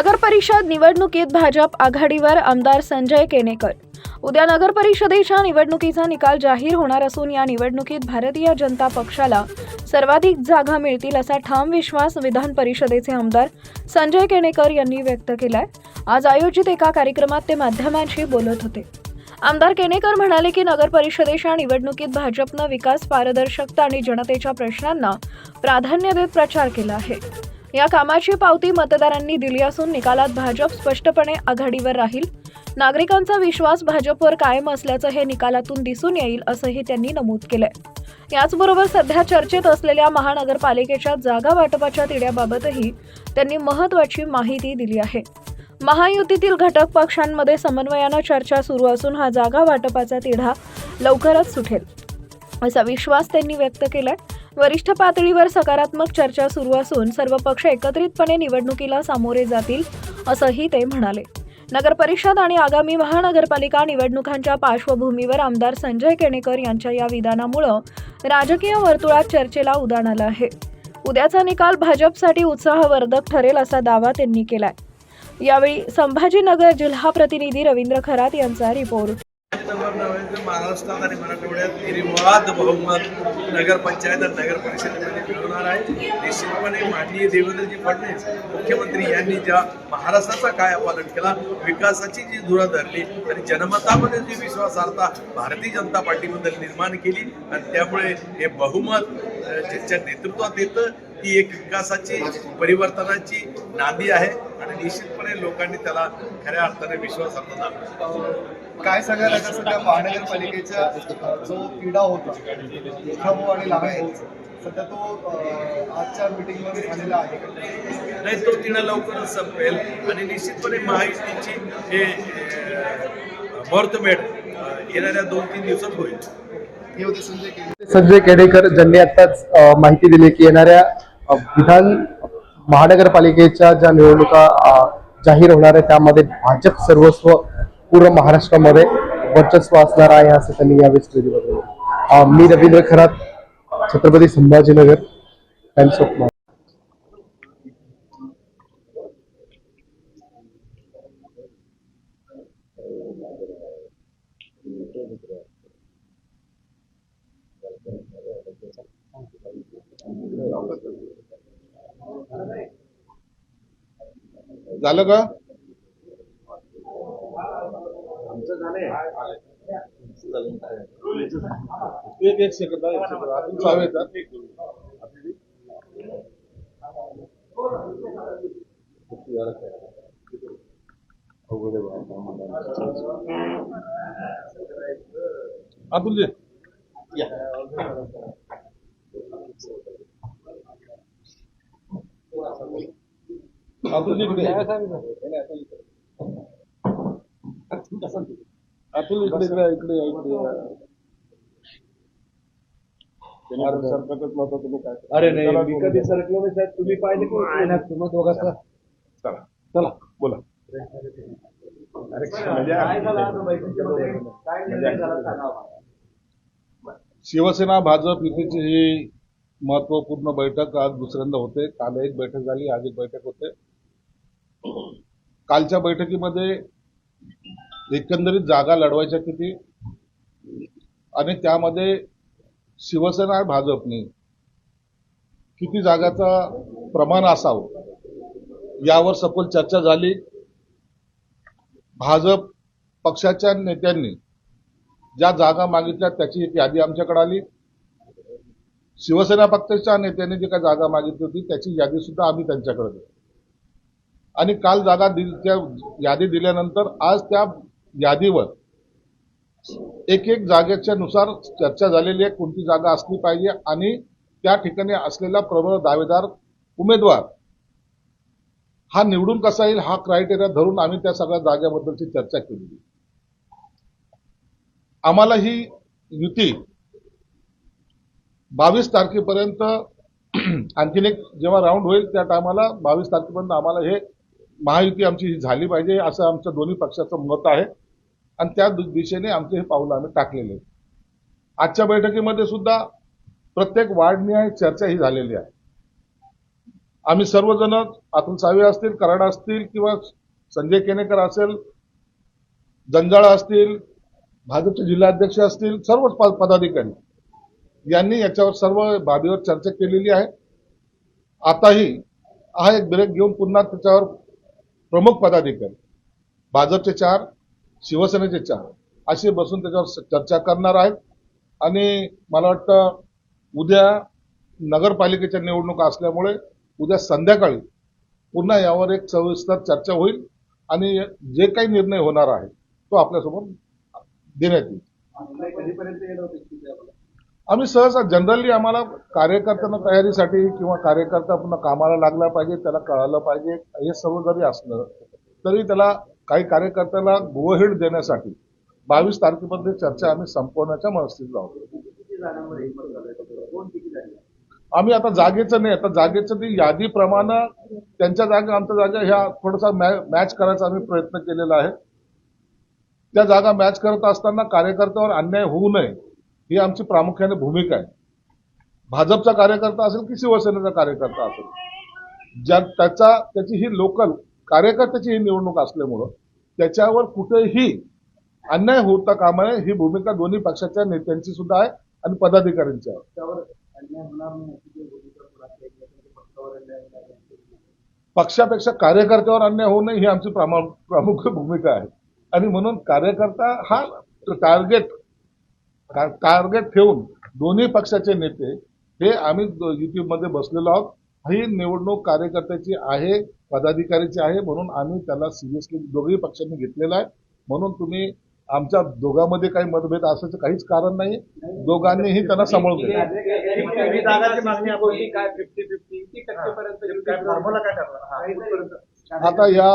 नगर परिषद निवडणुकीत भाजप आघाडीवर आमदार संजय केनेकर. उद्या नगर परिषदेच्या निवडणुकीचा निकाल जाहीर होणार असून या निवडणुकीत भारतीय जनता पक्षाला सर्वाधिक जागा मिळतील असा ठाम विश्वास विधान परिषदेचे आमदार संजय केनेकर यांनी व्यक्त केलाय. आज आयोजित एका कार्यक्रमात ते माध्यमांशी बोलत होते. आमदार केनेकर म्हणाले की नगर परिषदेच्या निवडणुकीत भाजपनं विकास पारदर्शकता आणि जनतेच्या प्रश्नांना प्राधान्य देत प्रचार केला आहे. या कामाची पावती मतदारांनी दिली असून निकालात भाजप स्पष्टपणे आघाडीवर राहील. नागरिकांचा विश्वास भाजपवर कायम असल्याचं हे निकालातून दिसून येईल असंही त्यांनी नमूद केलंय. याचबरोबर सध्या चर्चेत असलेल्या महानगरपालिकेच्या जागा वाटपाच्या तिढ्याबाबतही त्यांनी महत्वाची माहिती दिली आहे. महायुतीतील घटक पक्षांमध्ये समन्वयानं चर्चा सुरू असून हा जागा वाटपाचा तिढा लवकरच सुटेल. असा विश्वास त्यांनी व्यक्त केलाय. वरिष्ठ पातळीवर सकारात्मक चर्चा सुरू असून सर्व पक्ष एकत्रितपणे निवडणुकीला सामोरे जातील असंही ते म्हणाले. नगर परिषद आणि आगामी महानगरपालिका निवडणुकांच्या पार्श्वभूमीवर आमदार संजय केणेकर यांच्या या विधानामुळं राजकीय वर्तुळात चर्चेला उदाण आलं आहे. उद्याचा निकाल भाजपसाठी उत्साहवर्धक ठरेल असा दावा त्यांनी केलाय. यावेळी संभाजीनगर जिल्हा प्रतिनिधी रवींद्र खरात यांचा रिपोर्ट. महाराष्ट्रात आणि मराठवाड्यात निर्वाद बहुमत नगरपंचायत आणि नगर परिषदेमध्ये मिळवणार आहे. निश्चितपणे माननीय देवेंद्रजी फडणवीस मुख्यमंत्री यांनी ज्या महाराष्ट्राचा कायापालट केला विकासाची जी धुरा धरली आणि जनमतामध्ये जी विश्वासार्हता भारतीय जनता पार्टीबद्दल निर्माण केली आणि त्यामुळे हे बहुमत अ, ज्यांच्या नेतृत्वात येतं ती एक विकासाची परिवर्तनाची नांदी आहे. आणि निश्चितपणे लोकांनी त्याला खऱ्या अर्थाने विश्वासार्थ दाखवला. काय सांगायला सध्या महानगरपालिकेचा जो तिढा होता विठाभाऊ आणि लागाय सध्या तो आजच्या मीटिंगमध्ये झालेला आहे. नाही तो तिला लवकरच संपेल आणि निश्चितपणे महायुतीची हे अ, येणाऱ्या दोन तीन दिवसात होईल. हे संजय केडेकर ज्यांनी आताच माहिती दिली की येणाऱ्या विधान महानगरपालिकेच्या ज्या निवडणुका जाहीर होणार आहे त्यामध्ये भाजप सर्वस्व पूर्ण महाराष्ट्रामध्ये वर्चस्व असणार आहे मी रवींद्र खरात, छत्रपती संभाजीनगर टाइम्स ऑफ़ महाराष्ट्र झालं का? एक एक सेकंद एक सेकंद आपण चालू येतात अतुल जी अतुल जी इकडे अतुल इकडे इकडे इकडे सरकतच नव्हता तुम्ही काय अरे नाही मी कधी सरकलो नाही साहेब तुम्ही पाहिले की तुम्ही दोघांचा चला. चला. बोला. काय झालं आता बैठकीमध्ये? काय निर्णय झाला सांगा आम्हाला. शिवसेना भाजप युतीची ही महत्त्वपूर्ण बैठक आज दुसऱ्यांदा होते. काल एक बैठक झाली आज एक बैठक होते. कालच्या बैठकीमध्ये एकंदरीत जागा लढवायच्या किती? आणि त्यामध्ये शिवसेना आणि भाजपने. किती जागाचा प्रमाण असावं? यावर सखोल चर्चा झाली. भाजप पक्षाच्या नेत्यांनी ज्या जागा मागितल्या त्याची एक यादी आमच्याकडे आली. शिवसेना पक्षाच्या नेत्यांनी जी काही जागा मागितली होती त्याची यादी सुद्धा आम्ही त्यांच्याकडे दिली आणि काल जागा दिल त्या यादी दिल्यानंतर आज त्या यादीवर. एक एक जागेच्या नुसार चर्चा झालेली आहे कोणती जागा असली पाहिजे आणि त्या ठिकाणी असलेला प्रबळ दावेदार उमेदवार हा निवडून कसा येईल हा क्रायटेरिया धरून आम्ही त्या सगळ्या जागेबद्दलची चर्चा केलेली आम्हाला ही युती बावीस तारखेपर्यंत आणखीन एक जेव्हा राऊंड होईल त्या टायमाला बावीस तारखेपर्यंत आम्हाला हे महायुती आमची ही झाली पाहिजे असं आमच्या दोन्ही पक्षाचं मत आहे. आणि त्या दिशेने आमचे हे पावलं आम्ही टाकलेले आजच्या बैठकीमध्ये सुद्धा प्रत्येक वार्डनिहाय चर्चा ही झालेली आहे. आम्ही सर्वजण अतुल सावे असतील कराड असतील किंवा संजय केनेकर असेल जंजाळा असतील भाजपचे जिल्हाध्यक्ष असतील सर्वच पदाधिकारी यांनी याच्यावर सर्व बाबीवर चर्चा केलेली आहे. आताही हा एक ब्रेक घेऊन पुन्हा त्याच्यावर प्रमुख पदाधिकारी भाजपचे चार शिवसेनेचे चार असे बसून त्याच्यावर चर्चा करणार आहेत. आणि मला वाटतं उद्या नगरपालिकेच्या निवडणुका असल्यामुळे उद्या संध्याकाळी पुन्हा यावर एक सविस्तर चर्चा होईल आणि जे काही निर्णय होणार आहे तो आपल्यासमोर देण्यात येईल. आम्ही सहसा जनरली आम्हाला कार्यकर्त्यांना तयारीसाठी किंवा कार्यकर्ता पुन्हा कामाला लागला पाहिजे त्याला कळालं पाहिजे हे सर्व जरी असलं तरी त्याला काही कार्यकर्त्याला गोहेड देण्यासाठी बावीस तारखेमध्ये चर्चा आम्ही संपवण्याच्या मनस्थितीत आहोत. आम्ही आता जागेचं नाही आता जागेचं ती यादीप्रमाणे त्यांच्या जागा आमच्या जागा ह्या थोडासा मॅच करायचा आम्ही प्रयत्न केलेला आहे. त्या जागा मॅच करत असताना कार्यकर्त्यावर अन्याय होऊ नये ही आमची प्रामुख्याने भूमिका आहे. भाजपचा कार्यकर्ता असेल की शिवसेनेचा कार्यकर्ता असेल ज्या त्याचा त्याची ही लोकल कार्यकर्त्याची ही निवडणूक असल्यामुळं त्याच्यावर कुठेही अन्याय होता कामा नये ही भूमिका दोन्ही पक्षाच्या नेत्यांची सुद्धा आहे आणि पदाधिकाऱ्यांची आहे. पक्षापेक्षा कार्यकर्त्यावर अन्याय होऊ नये ही आमची प्रामा- प्रमुख भूमिका आहे. आणि म्हणून कार्यकर्ता हा टार्गेट टार्गेट ठेवून दोन्ही पक्षाचे नेते हे आम्ही युतीमध्ये बसलेलो आहोत. ही निवडणूक कार्यकर्त्याची आहे पदाधिकारीचे आहे म्हणून आम्ही त्याला सिरियसली दोघेही पक्षांनी घेतलेला आहे. म्हणून तुम्ही आमच्या दोघांमध्ये काही मतभेद असायचं काहीच कारण नाही. दोघांनीही त्यांना सांभाळून काय आता या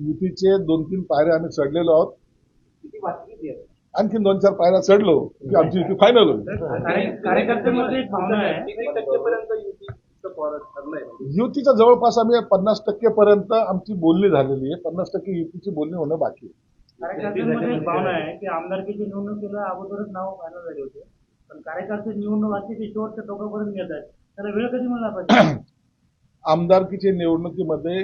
युतीचे दोन तीन पायऱ्या आम्ही चढलेलो आहोत. आणखी दोन चार पायऱ्या चढलो की आमची युती फायनल होईल. युतीचं जवळपास आम्ही पन्नास टक्के पर्यंत आमची बोलणी झालेली आहे. पन्नास टक्के युतीची बोलणी होणं बाकी आहे. कार्यकर्त्यांमध्ये एक भावना आहे की आमदारकीची निवडणुकीला अगोदरच नाव फायनल झाले होते. पण कार्यकर्ते निवडणूक असते ते शेवटच्या टोकापर्यंत आहेत. त्याला वेळ कधी पाहिजे? आमदारकीच्या निवडणुकीमध्ये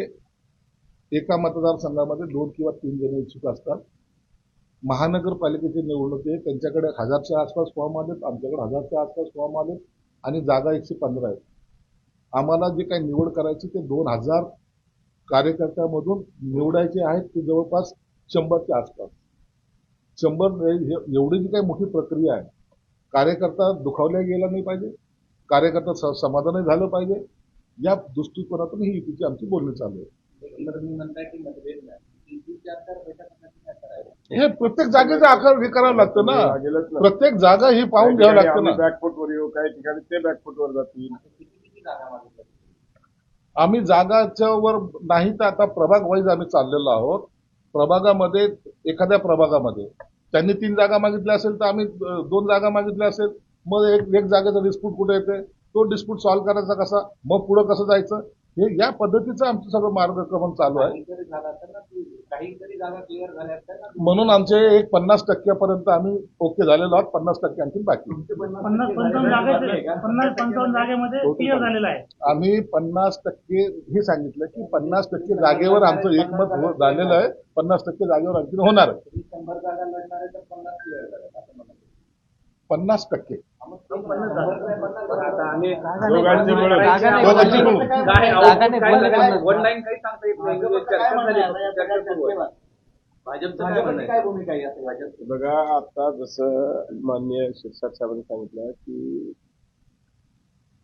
एका मतदारसंघामध्ये दोन किंवा तीन जण इच्छुक असतात. महानगरपालिकेची निवडणूक आहे. त्यांच्याकडे हजारच्या आसपास फॉर्म आलेत आमच्याकडे हजारच्या आसपास फॉर्म आलेत आणि जागा एकशे पंधरा आहेत. आम्हाला जे काही निवड करायची ते दोन हजार कार्यकर्त्यामधून निवडायचे आहेत ते जवळपास शंभरच्या आसपास. शंभर हे- एवढी जी काही मोठी प्रक्रिया आहे कार्यकर्ता दुखावल्या गेला नाही पाहिजे कार्यकर्ता स- समाधानी झालं पाहिजे या दृष्टिकोनातून ही युतीची आमची बोलणी चालू आहे. हे प्रत्येक जागेचा आकार हे करावं लागतं ना. प्रत्येक जागा ही पाहून घ्यावं लागतं ना. बॅकफुटवर येऊ काही ठिकाणी ते बॅकफुटवर जातील. आम्ही जागाच्या वर नाही तर आता प्रभाग वाईज आम्ही चाललेलो आहोत. प्रभागामध्ये एखाद्या प्रभागामध्ये. त्यांनी तीन जागा मागितल्या असेल तर आम्ही दोन जागा मागितल्या असेल. मग एक एक जागेचा डिस्प्यूट कुठे येते? तो डिस्प्यूट सॉल्व्ह करायचा कसा? मग पुढं कसं जायचं? हे या पद्धतीचं आमचं सगळं मार्गक्रमण चालू आहे. म्हणून आमचे एक पन्नास टक्क्यापर्यंत आम्ही ओके झालेलो आहोत पन्नास टक्के आणखी बाकी आम्ही पन्नास टक्के हे सांगितलं की पन्नास टक्के जागेवर आमचं एकमत हो- झालेलं आहे. पन्नास टक्के जागेवर आणखी होणार आहे. तुम्ही शंभर जागा लढणार आहे तर पन्नास क्लिअर झाल्या असं म्हणा पन्नास टक्के. बघा आता जसं मान्य शिरसाट साहेबांनी सांगितलं की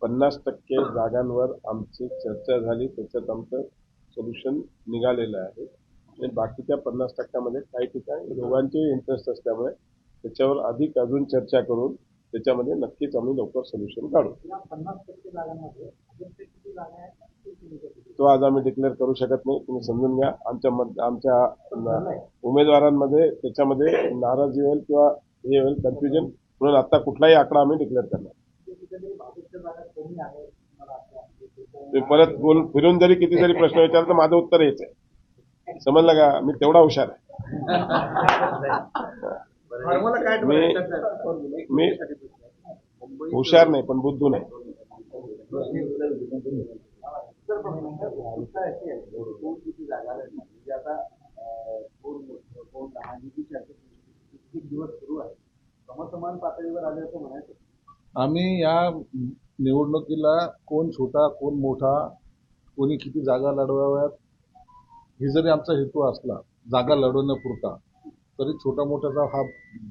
पन्नास टक्के जागांवर आमची चर्चा झाली त्याच्यात आमचं सोल्युशन निघालेलं आहे. आणि बाकीच्या पन्नास टक्क्यामध्ये काही ठिकाणी दोघांचे इंटरेस्ट असल्यामुळे त्याच्यावर अधिक अजून चर्चा करून त्याच्यामध्ये नक्कीच आम्ही लवकर सोल्युशन काढू. तो आज आम्ही डिक्लेअर करू शकत नाही. तुम्ही समजून घ्या. आमच्या आमच्या उमेदवारांमध्ये त्याच्यामध्ये नाराजी होईल किंवा हे होईल कन्फ्युजन म्हणून आता कुठलाही आकडा आम्ही डिक्लेअर करणार. तुम्ही परत बोल फिरून जरी किती जरी प्रश्न विचारला तर माझं उत्तर हेच आहे. समजलं का? मी तेवढा हुशार आहे. मी मी हुशार नाही पण बुद्धू नाही. आम्ही या निवडणुकीला कोण छोटा कोण मोठा कोणी किती जागा लढवाव्यात हे जरी आमचा हेतू असला जागा लढवण्यापुरता तरी छोटा मोठ्याचा हा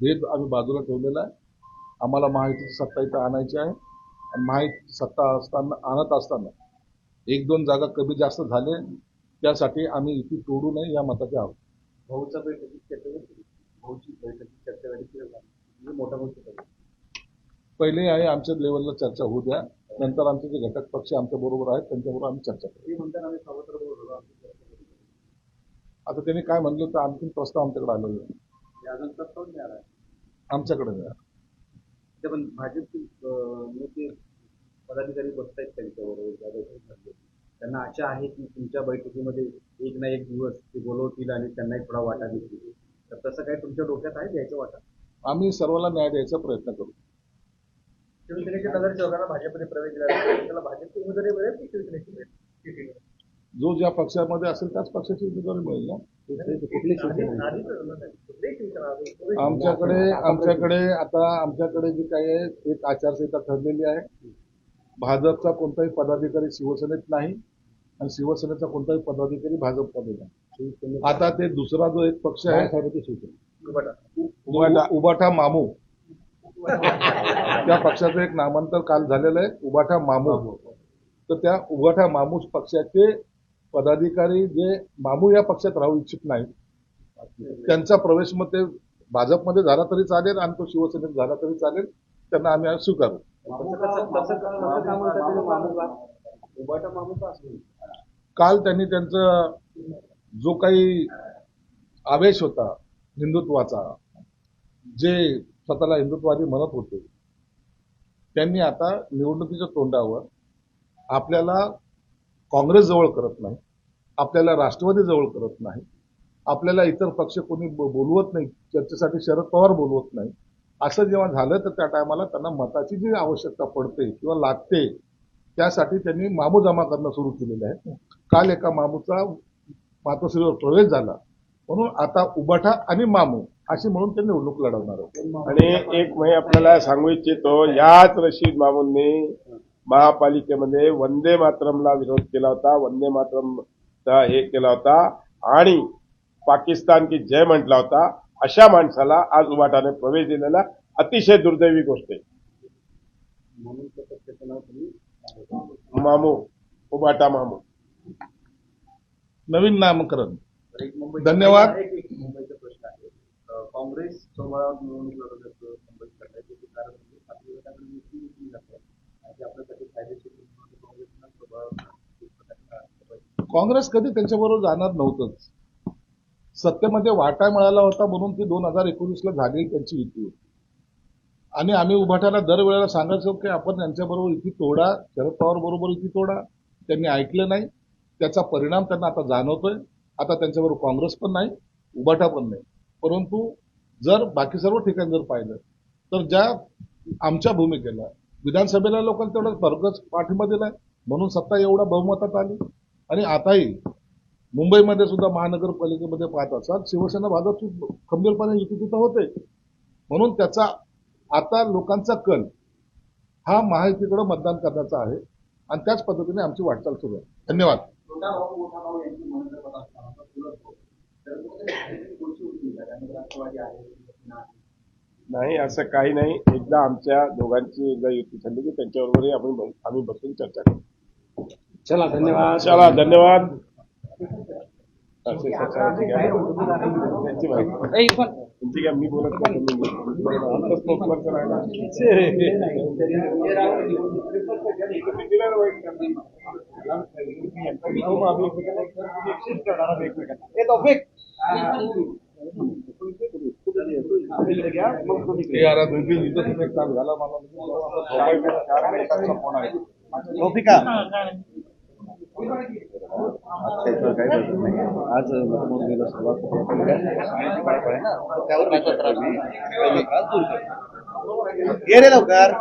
भेद आम्ही बाजूला ठेवलेला आहे. आम्हाला महायुतीची सत्ता इथं आणायची आहे. आणि महायुतीची सत्ता असताना आणत असताना एक दोन जागा कमी जास्त झाले त्यासाठी आम्ही इथे तोडू नये या मताचे आहोत. भाऊच्या बैठकीत चर्चा झाली. भाऊची बैठकीत चर्चा झाली की मोठा मोठी पहिले आहे आमच्या लेवलला चर्चा होऊ द्या. नंतर आमचे जे घटक पक्ष आमच्या बरोबर आहेत त्यांच्याबरोबर आम्ही चर्चा करू ते म्हणताना आम्ही सर्वत्र बोलतो आमची चर्चा करू. आता त्यांनी काय म्हणलं तर आणखीन प्रस्ताव आमच्याकडे आलेला आहे. ते अजून प्रस्ताव मिळाला आहे? आमच्याकडे नाही ते पण भाजपचे अं, नेते पदाधिकारी बसतायत त्यांच्याबरोबर त्या बैठकीमध्ये त्यांना आशा आहे की तुमच्या बैठकीमध्ये एक ना एक दिवस ते बोलवतील आणि त्यांनाही थोडा वाटा देतील. तर तसं काही तुमच्या डोक्यात आहे द्यायचं वाटा? आम्ही सर्वांना न्याय द्यायचा प्रयत्न करू. शिवसेनेच्या नगरसेवकांना भाजपमध्ये प्रवेश दिला त्याला भाजपची उमेदवारी मिळेल की शिवसेनेची मिळेल? जो ज्या पक्षामध्ये असेल त्याच पक्षाची उमेदवारी मिळेल ना? आमच्याकडे आमच्याकडे आता आमच्याकडे जी काही आहे एक आचारसंहिता ठरलेली आहे. भाजपचा कोणताही पदाधिकारी शिवसेनेत नाही आणि शिवसेनेचा कोणताही पदाधिकारी भाजपमध्ये नाही. आता ते दुसरा जो एक पक्ष आहे उबाटा उबाठा मामू. त्या पक्षाचं एक नामांतर काल झालेलं आहे उबाठा मामू. तर त्या उबाठा मामू पक्षाचे पदाधिकारी जे मामू या पक्षात राहू इच्छित नाहीत त्यांचा प्रवेश मग ते भाजपमध्ये झाला तरी चालेल आणि तो शिवसेनेत झाला तरी चालेल त्यांना आम्ही स्वीकारू. काल त्यांनी त्यांचा जो काही आवेश होता हिंदुत्वाचा जे स्वतःला हिंदुत्वादी म्हणत होते त्यांनी आता निवडणुकीच्या तोंडावर आपल्याला काँग्रेस जवळ करत नाही आपल्याला राष्ट्रवादी जवळ करत नाही आपल्याला इतर पक्ष कोणी बोलवत नाही चर्चेसाठी शरद पवार बोलवत नाही असं जेव्हा झालं तर त्या टायमाला त्यांना मताची जी आवश्यकता पडते किंवा लागते त्यासाठी त्यांनी मामू जमा करणं सुरू केलेलं आहे. काल एका मामूचा मातोश्रीवर प्रवेश झाला. म्हणून आता उबाठा आणि मामू अशी म्हणून ते निवडणूक लढवणार आणि एक मी आपल्याला सांगू इच्छितो याच रशीद मामूंनी महापालिकेमध्ये वंदे मातरमला विरोध केला होता वंदे मातरमचा हे केला होता आणि पाकिस्तान की जय म्हटला होता अशा माणसाला आज उबाटाने प्रवेश दिलेला अतिशय दुर्दैवी गोष्ट आहे. मामू उबाटा मामू. नवीन नामकरण. तर एक मुंबई धन्यवाद. मुंबईचा प्रश्न आहे. काँग्रेस सोबळा निवडणूक असतं मुंबईत करण्याचे कारण काँग्रेस कधी त्यांच्याबरोबर जाणार नव्हतंच. सत्तेमध्ये वाटा मिळाला होता म्हणून ती दोन हजार एकोणीसला झाली त्यांची युती होती. आणि आम्ही उभाट्याला दरवेळेला सांगायचो की आपण यांच्याबरोबर युती तोडा शरद पवार बरोबर युती तोडा. त्यांनी ऐकलं नाही. त्याचा परिणाम त्यांना आता जाणवतोय. आता त्यांच्याबरोबर काँग्रेस पण नाही उभाटा पण नाही. परंतु जर बाकी सर्व ठिकाणी जर पाहिलं तर ज्या आमच्या भूमिकेला विधानसभेला लोकांनी तेवढा भरगच पाठिंबा दिलाय. म्हणून सत्ता एवढा बहुमतात आली. आणि आताही मुंबईमध्ये सुद्धा महानगरपालिकेमध्ये पाहत असाल शिवसेना भाजप खंबीरपणे युती तिथं होते. म्हणून त्याचा आता लोकांचा कल हा महायुतीकडे मतदान करण्याचा आहे. आणि त्याच पद्धतीने आमची वाटचाल सुरू आहे. धन्यवाद. नाही असं काही नाही. एकदा आमच्या दोघांची एकदा युती झाली की त्यांच्याबरोबरही आपण आम्ही बसून चर्चा करू. चला धन्यवाद. चला धन्यवाद. तुमची काय मी बोलत नाही बोला. आमचं spokesperson आहे ना. दिलं ना वाईट काम. भाऊ, आम्ही हे यार, दोघी इथं तुम्ही काम झाला मला. झोपायचं चार मिनिटाचा फोन आहे आज मतमोजणीला सुरुवात. त्यावर विचार करा मी. ये रे लवकर.